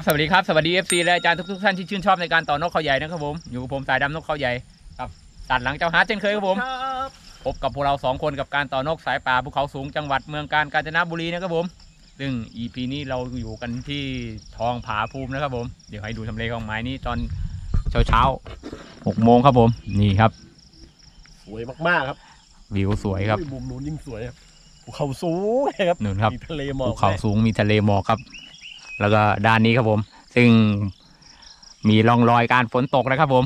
ครับสวัสดีครับสวัสดีเอฟซีและอาจารย์ทุกๆท่านที่ชื่นชอบในการต่อนกเขาใหญ่นะครับผมอยู่กับผมสายดำนกเขาใหญ่กับตัดหลังเจ้าฮาร์ดเช่นเคยครับผมครับพบกับพวกเราสองคนกับการต่อนกสายป่าภูเขาสูงจังหวัดเมืองกาญกาญจนบุรีนะครับผม ซึ่ง EP นี้เราอยู่กันที่ทองผาภูมินะครับผมเดี๋ยวให้ดูทำเลของไม้นี้ตอนเช้าเช้าๆหกโมงครับผม นี่ครับ สวยมากๆครับวิวสวยครับอุ้มุมนู้นยิ่งสวยครับภูเขาสูงเลยครับนู่นครับมีทะเลหมอกภูเขาด้วยสูงมีทะเลหมอกครับ แล้วก็ด้านนี้ครับผม ซึ่งมีร่องรอยการฝนตกนะครับผม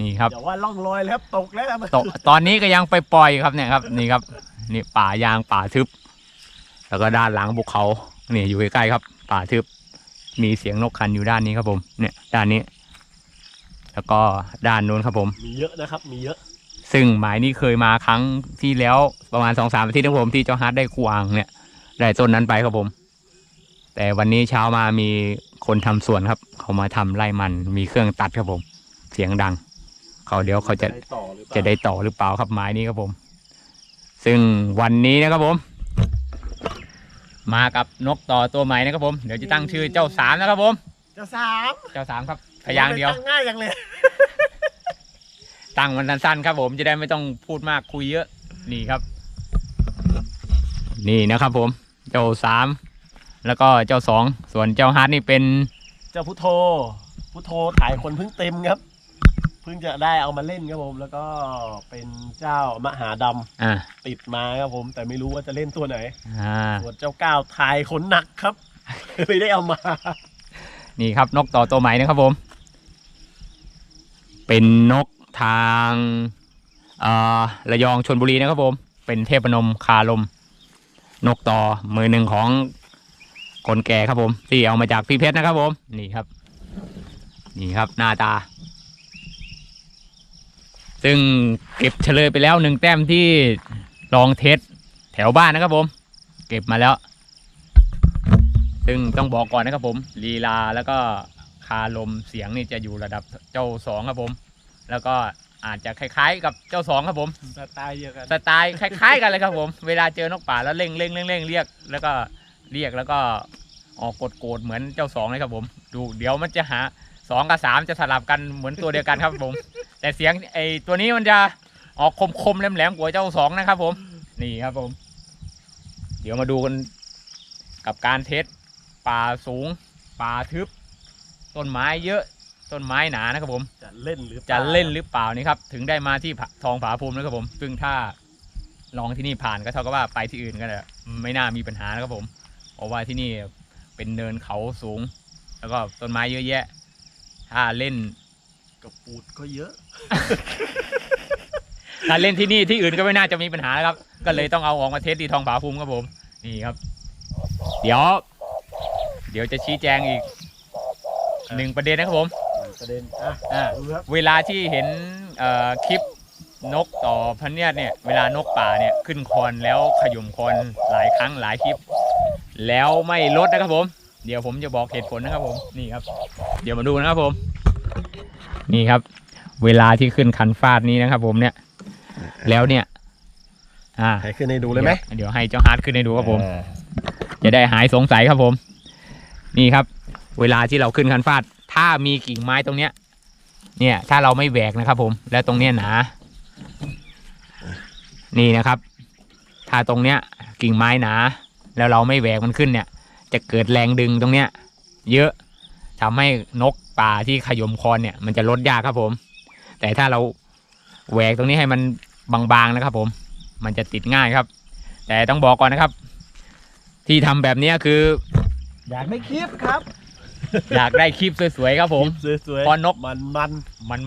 นี่ครับอย่าว่าล่องลอยแล้วตกแล้วครับตกตอนนี้ก็ยังไปปล่อยครับเนี่ยครับ นี่ครับ นี่ป่ายางป่าทึบ แล้วก็ด้านหลังภูเขานี่อยู่ใกล้ๆครับ ป่าทึบ มีเสียงนกคันอยู่ด้านนี้ครับผม เนี่ยด้านนี้ แล้วก็ด้านนู้นครับผม มีเยอะนะครับ มีเยอะ ซึ่งหมายนี้เคยมาครั้งที่แล้วประมาณสองสามอาทิตย์นะครับผมที่เจ้าฮาร์ดได้กวางเนี่ย ได้ต้นนั้นไปครับผม แต่วันนี้เช้ามามีคนทำสวนครับ เขามาทำไร่มันมีเครื่องตัดครับผม เสียงดัง เขาเดี๋ยวเขาจะได้ต่อหรือเปล่าจะได้ต่อหรือเปล่าครับไม้นี้ครับผม ซึ่งวันนี้นะครับผม มากับนกต่อตัวใหม่นะครับผม เดี๋ยวจะตั้งชื่อเจ้าสามนะครับผมจะสามเจ้าสามครับพยางค์เดียวตั้งง่ายอย่างเลยตั้งมันสั้นๆครับผมจะได้ไม่ต้องพูดมากคุยเยอะ นี่ครับ นี่นะครับผม เจ้าสาม แล้วก็เจ้าสองส่วนเจ้าฮาร์ดนี่เป็นเจ้าพุทโธพุทโธถ่ายคนเพิ่งเต็มครับ เพิ่งจะได้เอามาเล่นครับผมแล้วก็เป็นเจ้ามหาดำอ่าติดมาครับผม แต่ไม่รู้ว่าจะเล่นตัวไหนอ่าส่วนเจ้าก้าวถ่ายขนหนักครับ ไม่ได้เอามา นี่ครับนกต่อตัวใหม่นะครับผม เป็นนกทางเอ่อระยองชนบุรีนะครับผม เป็นเทพนมคาลม นกต่อมือหนึ่งของ คนแก่ครับผมที่เอามาจากพี่เพชรนะครับผม นี่ครับ นี่ครับหน้าตา ซึ่งเก็บเฉลยไปแล้วหนึ่งแต้มที่ลองเทสแถวบ้านนะครับผม เก็บมาแล้ว ซึ่งต้องบอกก่อนนะครับผมลีลาแล้วก็คาลมเสียงนี่จะอยู่ระดับเจ้าสองครับผม แล้วก็อาจจะคล้ายๆ กับเจ้าสองครับผมสไตล์เดียวกันสไตล์คล้ายๆกันเลยครับผม เวลาเจอนกป่าแล้วเร่งเร่งเร่งเร่งเรียกแล้วก็ เรียกแล้วก็ออกกดโกดๆเหมือนเจ้าสองเลยครับผม ดูเดี๋ยวมันจะหาสองกับสามจะสลับกันเหมือนตัวเดียวกันครับผม แต่เสียงไอตัวนี้มันจะออกคมๆแหลมๆกว่าเจ้าสองนะครับผม นี่ครับผม เดี๋ยวมาดูกันกับการเทสป่าสูง ป่าทึบ ต้นไม้เยอะ ต้นไม้หนานะครับผม จะเล่นหรือจะเล่นหรือเปล่านี่ครับ ถึงได้มาที่ผาทองผาภูมินะครับผม ซึ่งถ้าลองที่นี่ผ่านก็เท่ากับว่าไปที่อื่นก็จะไม่น่ามีปัญหานะครับผม เพราะว่าที่นี่เป็นเนินเขาสูง แล้วก็ต้นไม้เยอะแยะ ถ้าเล่นกับปูดก็เยอะ ถ้าเล่นที่นี่ที่อื่นก็ไม่น่าจะมีปัญหานะครับ ก็เลยต้องเอาออกมาเทสที่ทองผาภูมิครับผม นี่ครับ เดี๋ยว เดี๋ยวจะชี้แจงอีกหนึ่งประเด็นนะครับผมประเด็นอะอ่าดูครับ เวลาที่เห็นเอ่อคลิปนกต่อพะเนียดเนี่ย เวลานกป่าเนี่ยขึ้นคอนแล้วขยุ่มคอนหลายครั้งหลายคลิป แล้วไม่ลดนะครับผม เดี๋ยวผมจะบอกเหตุผลนะครับผมนี่ครับ เดี๋ยวมาดูนะครับผม นี่ครับ เวลาที่ขึ้นคันฟาดนี้นะครับ ผมเนี่ย แล้วเนี่ย อ่าให้ขึ้นให้ดูเลยไหมเดี๋ยวให้เจ้าฮาร์ดขึ้นให้ดูครับผมอ่าจะได้หายสงสัยครับผม นี่ครับ เวลาที่เราขึ้นคันฟาด ถ้ามีกิ่งไม้ตรงเนี้ย เนี่ย ถ้าเราไม่แหวกนะครับ ผม แล้วตรงเนี้ยหนา นี่นะครับ ถ้าตรงเนี้ยกิ่งไม้หนา แล้วเราไม่แหวกมันขึ้นเนี่ย จะเกิดแรงดึงตรงเนี้ย เยอะทำให้นกป่าที่ขยมคอนเนี่ย มันจะลดยากครับผม แต่ถ้าเราแหวกตรงนี้ให้มันบางๆนะครับ ผม มันจะติดง่ายครับ แต่ต้องบอกก่อนนะครับ ที่ทำแบบเนี้ยคือ อยากไม่คลิปครับ อยากได้คลิปสวยๆครับผมคลิปสวยพอนกมันมัน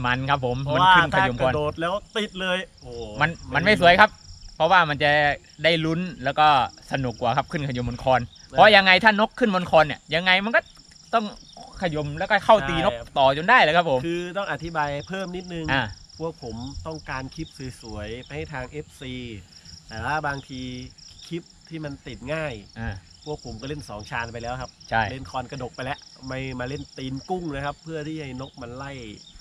มันๆครับ ผมๆเพราะมันว่าขึ้นขถ้ายมกคอระนโดดแล้วติดเลยโอ้มันมันไม่สวยครับ เพราะว่ามันจะได้ลุ้นแล้วก็สนุกกว่าครับขึ้นขยมบนคอน เพราะยังไงถ้านกขึ้นบนคอนเนี่ยยังไงมันก็ต้องขยมแล้วก็เข้าตีนกต่อจนได้เลยครับผม คือต้องอธิบายเพิ่มนิดนึง อ่า พวกผมต้องการคลิปสวยๆไปให้ทาง FC แต่ว่าบางทีคลิปที่มันติดง่าย อ่าพวกผมก็เล่น2ชานไปแล้วครับ ใช่เล่นคอนกระดกไปแล้วไม่มาเล่นตีนกุ้งนะครับ เพื่อที่ให้นกมันไล่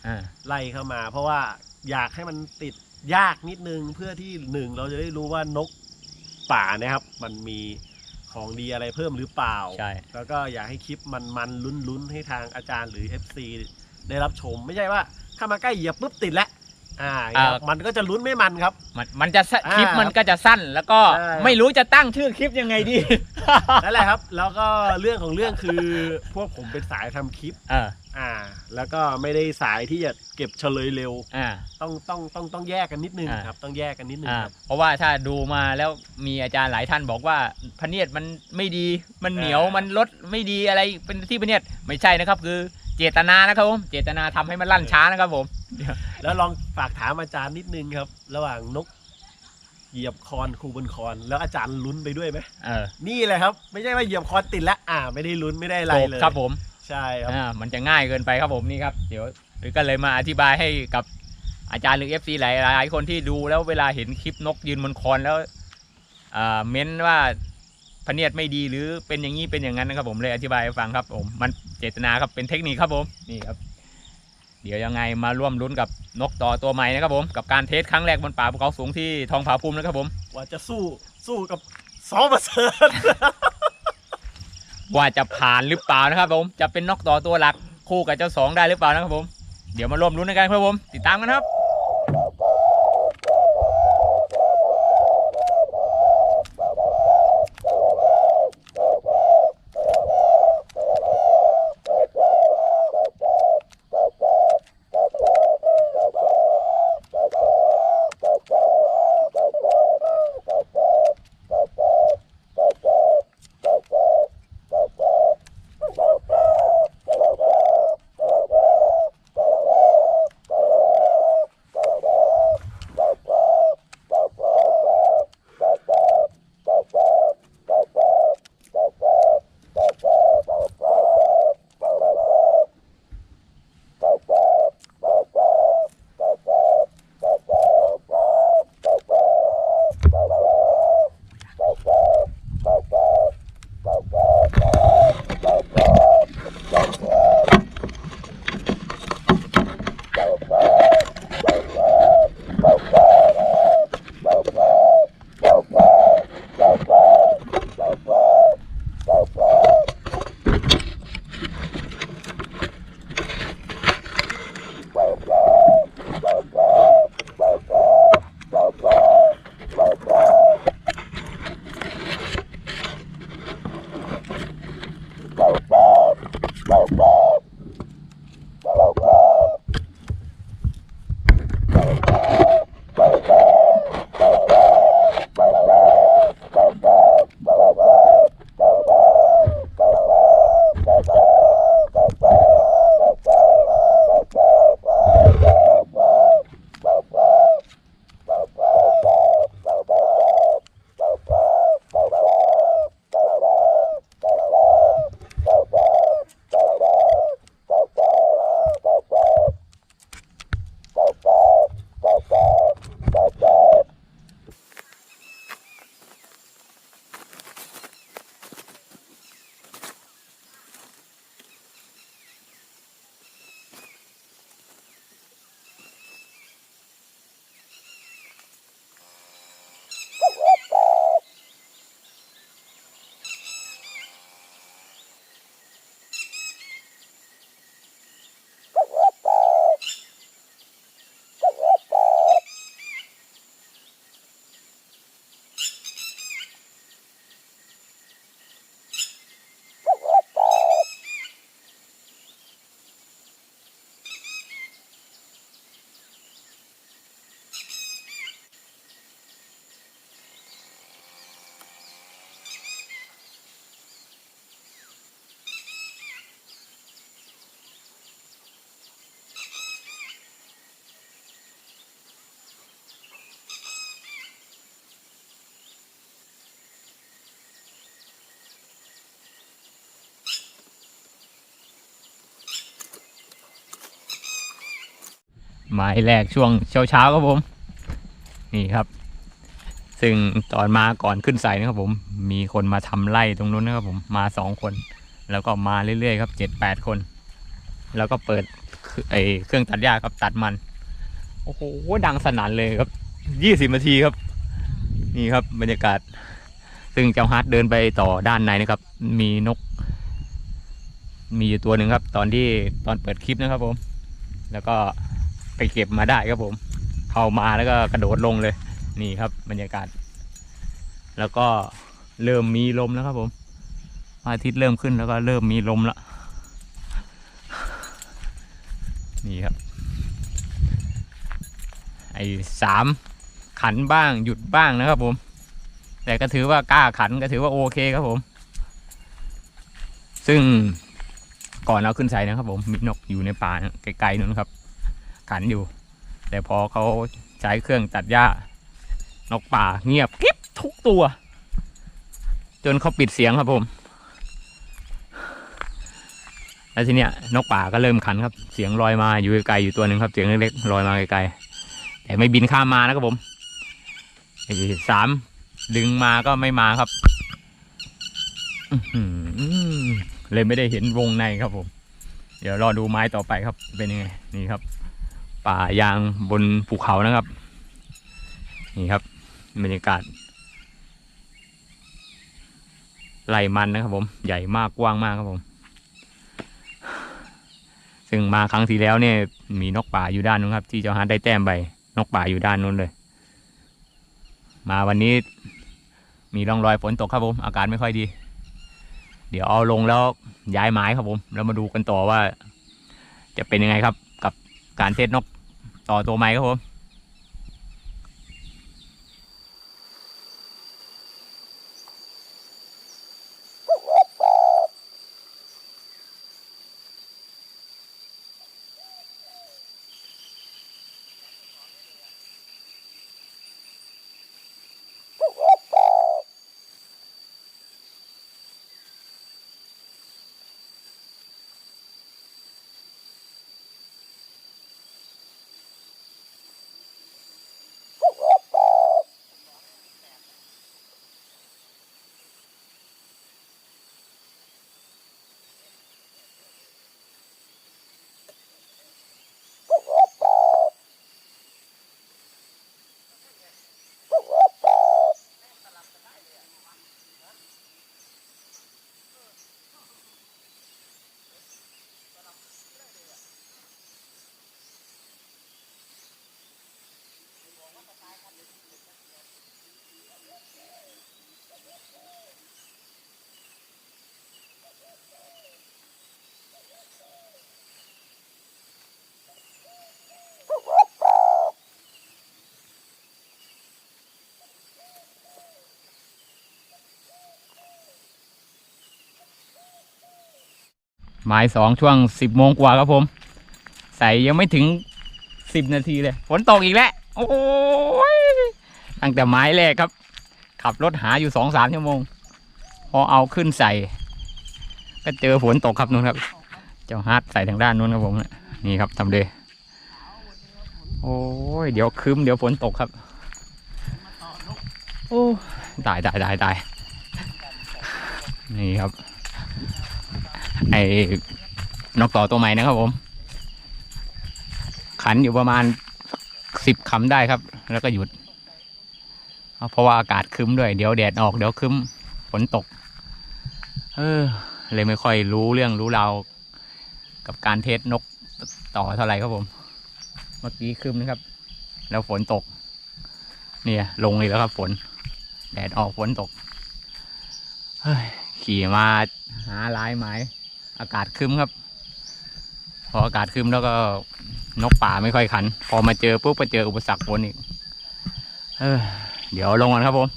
อ่า ไล่เข้ามา เพราะว่าอยากให้มันติด ยากนิดนึงเพื่อที่หนึ่งเราจะได้รู้ว่านกป่านะครับ มันมีขของดีอะไรเพิ่มหรือเปล่า ใช่ แล้วก็อยากให้คลิปมันมันลุ้นลุ้นๆให้ทางอาจารย์หรือ FC ได้รับชม ไม่ใช่ว่าเข้ามาใกล้เหยียบปุ๊บติดแล้วอ่าอย่างเงี้ยมันก็จะลุ้นไม่มันครับ มันมันจะสั้นอ่าคลิปมันก็จะสั้น แล้วก็ใช่ ไม่รู้จะตั้งชื่อคลิปยังไงดี นั่นแหละครับ แล้วก็เรื่องของเรื่องคือ พวกผมเป็นสายทำคลิป เออ อ่า แล้วก็ไม่ได้สายที่จะเก็บเฉลยเร็ว อ่า ต้องต้องต้องต้องแยกกันนิดนึงอ่า ครับ ต้องแยกกันนิดนึงอ่าครับ เพราะว่าถ้าดูมาแล้วมีอาจารย์หลายท่านบอกว่าพะเนียดมันไม่ดีมันเหนียวอ่ามั มันลดไม่ดีอะไรเป็นที่พะเนียดไม่ใช่นะครับ คือเจตนานะครับผมเจตนาทำให้มันลั่นช้านะครับผม แล้วลองฝากถามอาจารย์นิดนึงครับ ระหว่างนกเหยียบคอนครูบนคอน แล้วอาจารย์ลุ้นไปด้วยไหมเออนี่แหละครับ ไม่ใช่ว่าเหยียบคอนติดแล้วอ่า ไม่ได้ลุ้นไม่ได้อะไรจบเลย ครับผม ใช่ครับ อ่ามันจะง่ายเกินไปครับผมนี่ครับ เดี๋ยวหรือก็เลยมาอธิบายให้กับอาจารย์หรือ FC หลายหลายคนที่ดูแล้วเวลาเห็นคลิปนกยืนบนคอนแล้วอ่าเม้นว่าพะเนียดไม่ดีหรือเป็นอย่างนี้เป็นอย่างนั้นนะครับผมเลยอธิบายให้ฟังครับผม มันเจตนาครับเป็นเทคนิคครับผมนี่ครับ เดี๋ยวยังไงมาร่วมลุ้นกับนกต่อตัวใหม่นะครับผมกับการเทสครั้งแรกบนป่าภูเขาสูงที่ทองผาภูมินะครับผมว่าจะสู้สู้กับซอมาเซิร์ ว่าจะผ่านหรือเปล่านะครับผมจะเป็นนอกต่อตัวหลักคู่กับเจ้าสองได้หรือเปล่านะครับผมเดี๋ยวมาร่วมรุ้นกันครับผม ติดตามกันครับ หมายแรกช่วงเช้าเช้าๆครับผม นี่ครับ ซึ่งตอนมาก่อนขึ้นใส่นะครับผม มีคนมาทำไร่ตรงนู้นนะครับผมมาสองคน แล้วก็มาเรื่อยๆครับเจ็ดแปดคน แล้วก็เปิดไอเครื่องตัดหญ้าครับตัดมัน โอ้โหดังสนั่นเลยครับยี่สิบนาทีครับ นี่ครับบรรยากาศ ซึ่งเจ้าฮัทเดินไปต่อด้านในนะครับ มีนก มีอยู่ตัวหนึ่งครับ ตอนที่ตอนเปิดคลิปนะครับผม แล้วก็ ไปเก็บมาได้ครับผม เข้ามาแล้วก็กระโดดลงเลย นี่ครับบรรยากาศ แล้วก็เริ่มมีลมแล้วครับผมอาทิตย์เริ่มขึ้นแล้วก็เริ่มมีลมล้วนี่ครับ ไอ้สามขันบ้างหยุดบ้างนะครับผม แต่ก็ถือว่ากล้าขันก็ถือว่าโอเคครับผม ซึ่งก่อนเราขึ้นใส่นะครับผมมีนกอยู่ในป่านะไกลๆนู้นครับ ขันอยู่ แต่พอเขาใช้เครื่องตัดหญ้านกป่าเงียบกริบทุกตัว จนเขาปิดเสียงครับผมแล้วทีเนี้ยนกป่าก็เริ่มขันครับ เสียงลอยมาอยู่ไกลๆอยู่ตัวหนึ่งครับ เสียงเล็กๆลอยมาไกลๆแต่ไม่บินข้ามมานะครับผมสามดึงมาก็ไม่มาครับเลยไม่ได้เห็นวงในครับผม เดี๋ยวรอดูไม้ต่อไปครับเป็นยังไงนี่ครับ ป่ายางบนภูเขานะครับ นี่ครับบรรยากาศไร่มันนะครับผมใหญ่มากกว้างมากครับผม ซึ่งมาครั้งที่แล้วเนี่ยมีนกป่าอยู่ด้านนู้นครับ ที่เจ้าฮันได้แต้มไปนกป่าอยู่ด้านนู้นเลย มาวันนี้มีร่องรอยฝนตกครับผม อากาศไม่ค่อยดี เดี๋ยวเอาลงแล้วย้ายไม้ครับผม แล้วมาดูกันต่อว่า จะเป็นยังไงครับ กับการเทศนก ต่อตัวไม้ครับผม หมายสองช่วงสิบโมงกว่าครับผม ใส่ยังไม่ถึงสิบนาทีเลย ฝนตกอีกแล้ว โอ้ยตั้งแต่ไม้แรกครับ ขับรถหาอยู่สองสามชั่วโมง พอเอาขึ้นใส่ ก็เจอฝนตกครับนู่นครับ เจ้าฮาร์ดใส่ทางด้านนู้นครับผม นี่ครับทำเลโอ้ยเดี๋ยวคืมเดี๋ยวฝนตกครับ โอ้ตายตายตายตายนี่ครับ ไอ้นกต่อตัวใหม่นะครับผม ขันอยู่ประมาณสิบคำได้ครับ แล้วก็หยุด เพราะว่าอากาศคึ้มด้วย เดี๋ยวแดดออกเดี๋ยวคึ้มฝนตก เออ เลยไม่ค่อยรู้เรื่องรู้ราวกับการเทสนกต่อเท่าไหร่ครับผม เมื่อกี้คึ้มนะครับ แล้วฝนตก เนี่ย ลงเลยแล้วครับ ฝน แดดออกฝนตก เฮ้ย ขี่มาหาลายไม้ อากาศคึมครับ พออากาศคึมแล้วก็นกป่าไม่ค่อยขัน พอมาเจอปุ๊บไปเจออุปสรรคบนอีกเออเดี๋ยวลงกันครับผม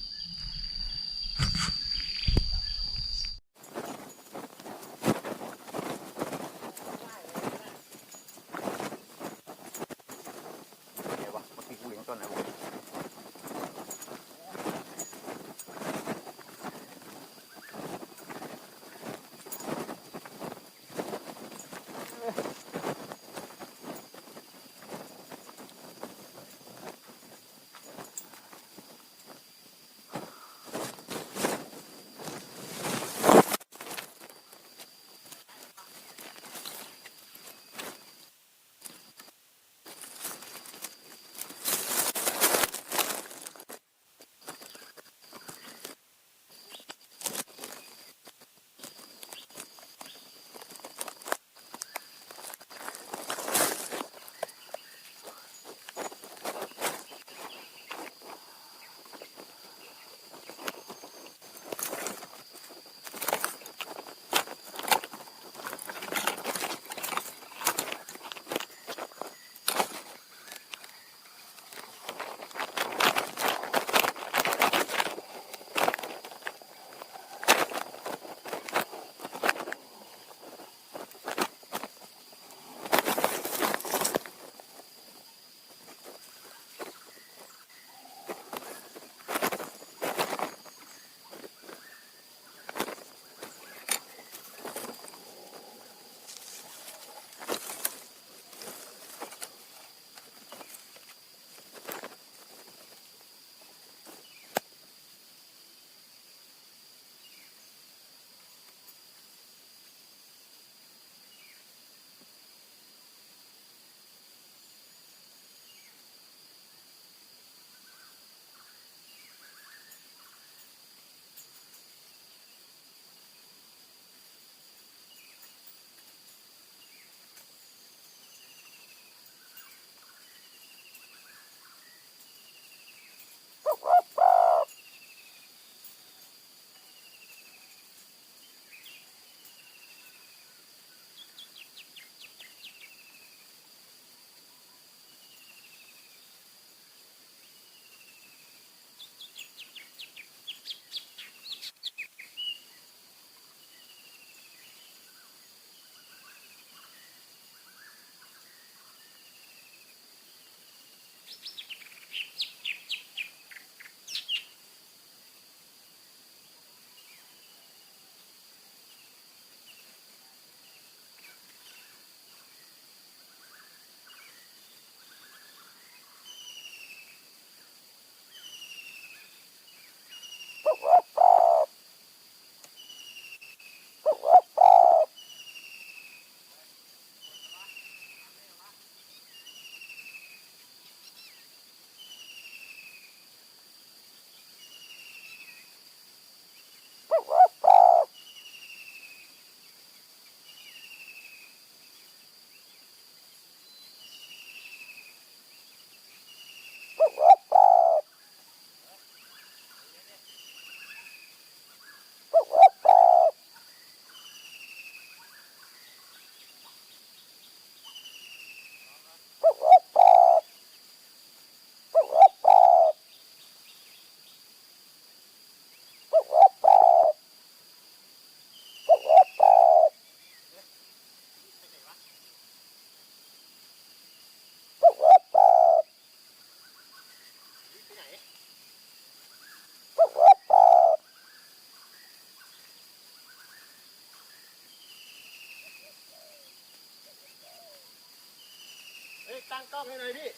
ตั้งกล้องให้หน่อยพี่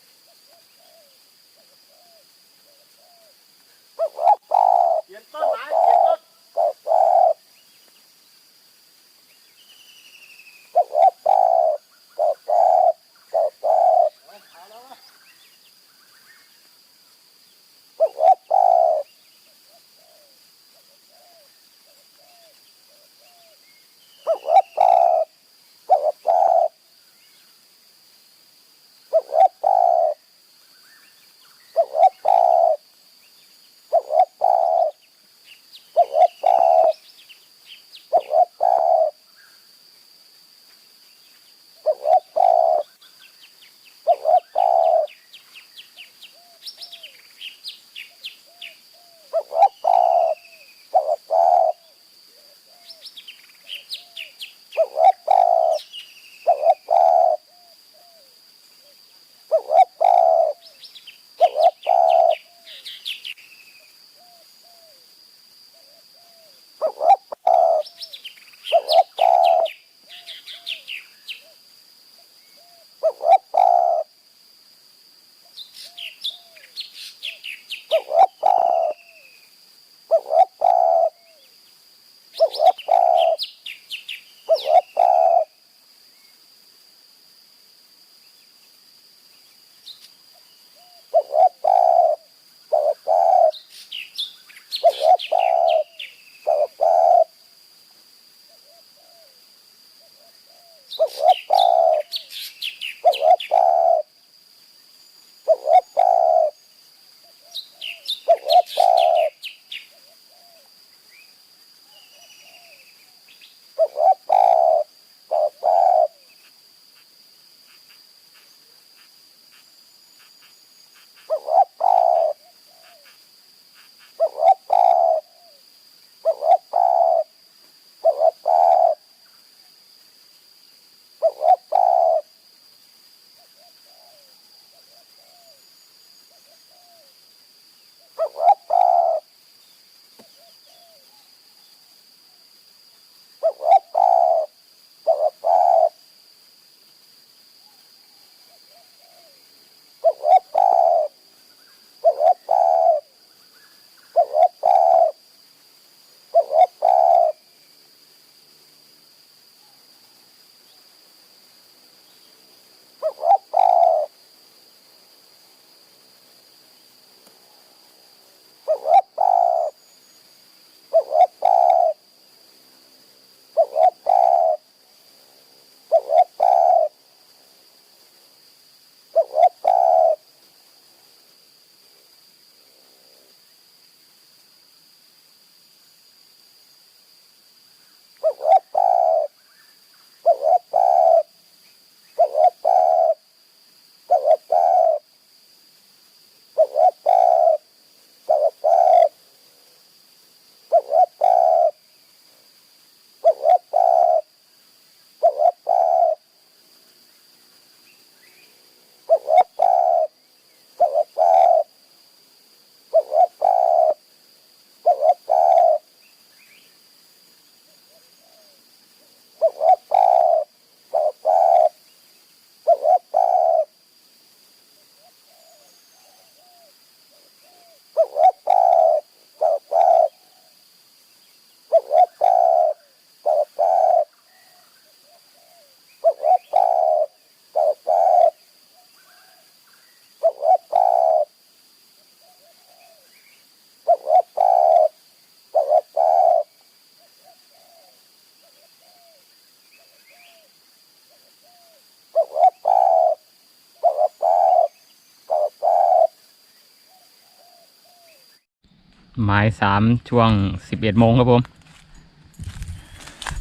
หมายสามช่วงสิบเอ็ดโมงครับผม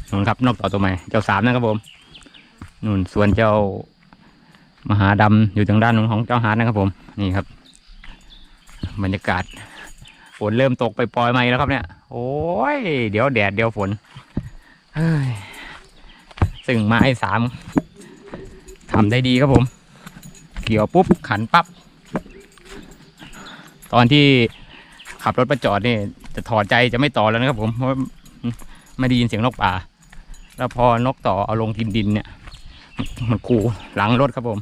นู่นครับนกต่อตัวใหม่เจ้าสามนะครับผมนู่นส่วนเจ้ามหาดำอยู่ทางด้านนู้นของเจ้าฮาร์ดนะครับผมนี่ครับ บรรยากาศฝนเริ่มตกไปปล่อยๆมาแล้วครับเนี่ย โอ้ย เดี๋ยวแดดเดี๋ยวฝนซึ่งไม้สามทำได้ดีครับผม เกี่ยวปุ๊บขันปั๊บตอนที่ ขับรถมาจอดนี่จะถอดใจจะไม่ต่อแล้วนะครับ ผมเพราะไม่ได้ยินเสียงนกป่า แล้วพอนกต่อเอาลงกินดินเนี่ย มันขู่หลังรถครับผม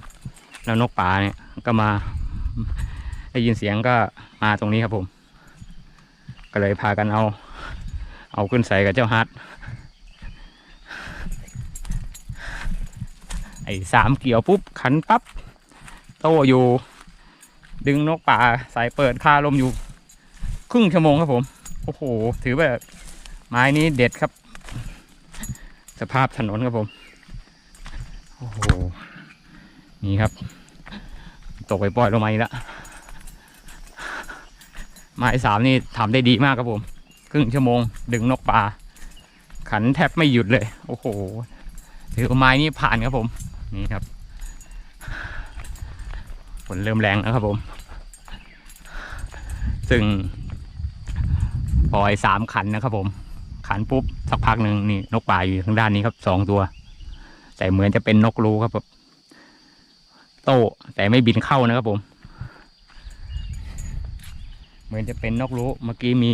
แล้วนกป่าเนี่ยก็มา ได้ยินเสียงก็มาตรงนี้ครับผม ก็เลยพากันเอา เอาขึ้นใส่กับเจ้าฮัทไอ้สามเกี่ยวปุ๊บขันปั๊บโตอยู่ ดึงนกป่าสายเปิดคาลมอยู่ ครึ่งชั่วโมงครับผม โอ้โห ถือว่าไม้นี้เด็ดครับ สภาพถนนครับผม โอ้โห นี่ครับ ตกไปปล่อยลงมาอีกแล้วไม้สามนี่ทำได้ดีมากครับผม ครึ่งชั่วโมง ดึงนกปลา ขันแทบไม่หยุดเลย โอ้โห ถือว่าไม้นี้ผ่านครับผม นี่ครับ ฝนเริ่มแรงแล้วครับผม ซึ่ง ปล่อยสามขันนะครับผม ขันปุ๊บสักพักหนึ่งนี่นกป่าอยู่ทางด้านนี้ครับสองตัว แต่เหมือนจะเป็นนกรูครับแบบโตแต่ไม่บินเข้านะครับผม เหมือนจะเป็นนกรู้เมื่อกี้มี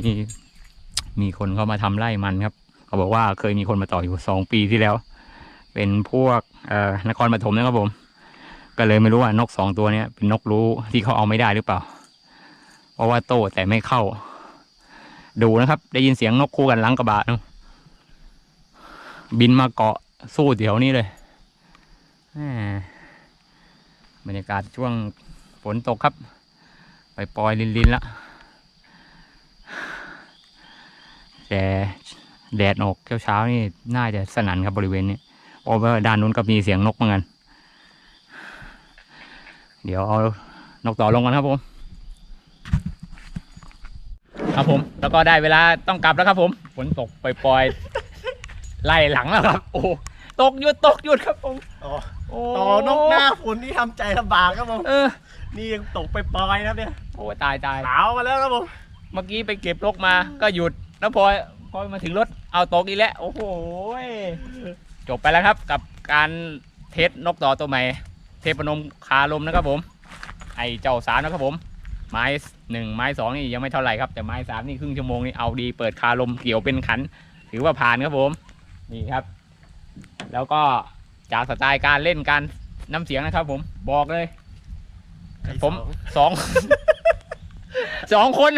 มีคนเข้ามาทำไร่มันครับ เขาบอกว่าเคยมีคนมาต่ออยู่สองปีที่แล้ว เป็นพวกเอ่อนครปฐมนะครับผม ก็เลยไม่รู้ว่านกสองตัวเนี้ยเป็นนกรู้ที่เขาเอาไม่ได้หรือเปล่า เพราะว่าโตแต่ไม่เข้า ดูนะครับ ได้ยินเสียงนกคู่กันหลังกระบะนอะบินมาเกาะสู้เดี๋ยวนี้เลยบรรยากาศช่วงฝนตกครับ ไปปล่อยลินลินละแต่แดดออกเช้าๆนี่น่าจะสนั่นครับบริเวณนี้เพราะว่าด้านนู้นก็มีเสียงนกเหมือนกัน เดี๋ยวเอานกต่อลงกันครับผม ครับผม แล้วก็ได้เวลาต้องกลับแล้วครับผมฝนตกปล่อยๆไล่หลังแล้วครับ โอ้ตกหยุดตกหยุดครับผมต่อโอ้ต่อนกหน้าฝนที่ทำใจลำบากครับผมเออนี่ยังตกไปปลอยๆนะครับเนี่ยโอ้ตายตายขาวมาแล้วครับผมเมื่อกี้ไปเก็บนกมาก็หยุดแล้วพอพอมาถึงรถเอาตกอีกแล้วโอ้โหยจบไปแล้วครับกับการเทสนกต่อตัวใหม่ เทพนมคาลมนะครับผม ไอเจ้าสามนะครับผมไม้ หนึ่งไม้สองนี่ยังไม่เท่าไหร่ครับแต่ไม้สามนี่ครึ่งชั่วโมงนี่เอาดีเปิดคาลมเกี่ยวเป็นขัน ถือว่าผ่านครับผมนี่ครับ แล้วก็จากสไตล์การเล่นการน้ำเสียงนะครับผมบอกเลย ผมสองสองคน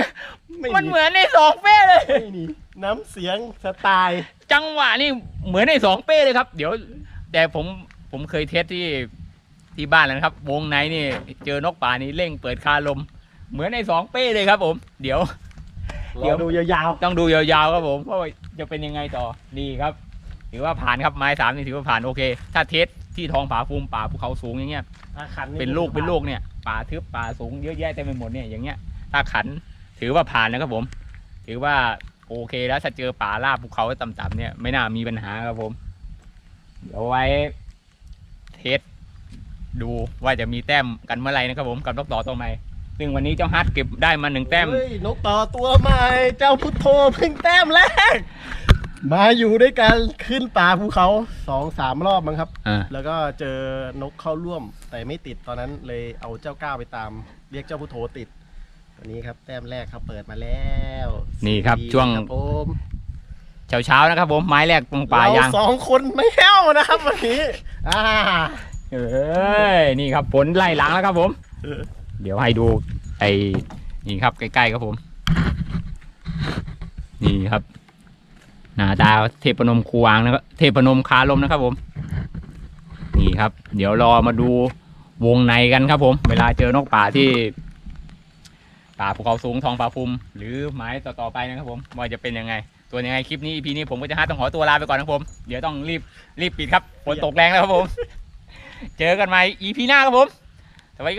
ไม่มันมีเหมือนในสองเป้เลยไม่มีน้ำเสียงสไตล์ จังหวะนี่เหมือนในสองเป้เลยครับ เดี๋ยว แต่ผมผมเคยเทสที่ที่บ้านแล้วนะครับ วงในนี่ เจอนกป่านี่เร่งเปิดคาลม เหมือนในสองเป้เลยครับผม เดี๋ยว เดี๋เดี๋ยยววดูยาวต้องดูยาวๆครับผมว่าจะเป็นยังไงต่อนี่ครับถือว่าผ่านครับไม้สามนี่ถือว่าผ่านโอเค ถ้าเทสที่ท้องผาภูมิป่าภูเขาสูงอย่างเงี้ยๆถ้าขันเป็นลูกเป็นลูกเนี่ยป่าทึบป่าสูงเยอะแยะเต็มไปหมดเนี่ยอย่างเงี้ย ถ้าขันถือว่าผ่านนะครับผม ถือว่าโอเคแล้วถ้าเจอป่าราบภูเขาต่ำๆเนี่ยไม่น่ามีปัญหาครับผม เดี๋ยวไว้เทสดูว่าจะมีแต้มกันเมื่อไหร่นะครับผมกับนกต่อตัวใหม่ ซึ่งวันนี้เจ้าฮัทเก็บได้มาหนึ่งแต้ม เฮ้ยนกต่อตัวใหม่ เจ้าพุทโธเพิ่งแต้มแรก มาอยู่ด้วยกันขึ้นป่าภูเขาสองสามรอบมั้งครับ อ่า แล้วก็เจอนกเข้าร่วม แต่ไม่ติดตอนนั้นเลยเอาเจ้าก้าวไปตาม เรียกเจ้าพุทโธติดวันนี้ครับแต้มแรกเขาเปิดมาแล้วนี่ครับดีช่วง ครับผมเช้าๆนะครับผมไม้แรกตรงป่าเรายางสองคนไม่แห้วนะครับวันนี้อ่า เอ้ยนี่ครับฝนไล่หลังแล้วครับผม เออ เดี๋ยวให้ดูไอ้นี่ครับใกล้ๆครับผม นี่ครับ หน้าตาเทพนมคูวางนะครับเทพนมคาลมนะครับผม นี่ครับ เดี๋ยวรอมาดูวงในกันครับผม เวลาเจอนกป่าที่ป่าภูเขาสูงทองป่าภูมิหรือไม้ต่อๆไปนะครับผมว่าจะเป็นยังไง ตัวยังไงคลิปนี้ EP นี้ผมก็จะหาต้องขอตัวลาไปก่อนนะครับผม เดี๋ยวต้องรีบรีบปิดครับฝนตกแรงแล้วครับผม เจอกันใหม่ EP หน้าครับผม สวั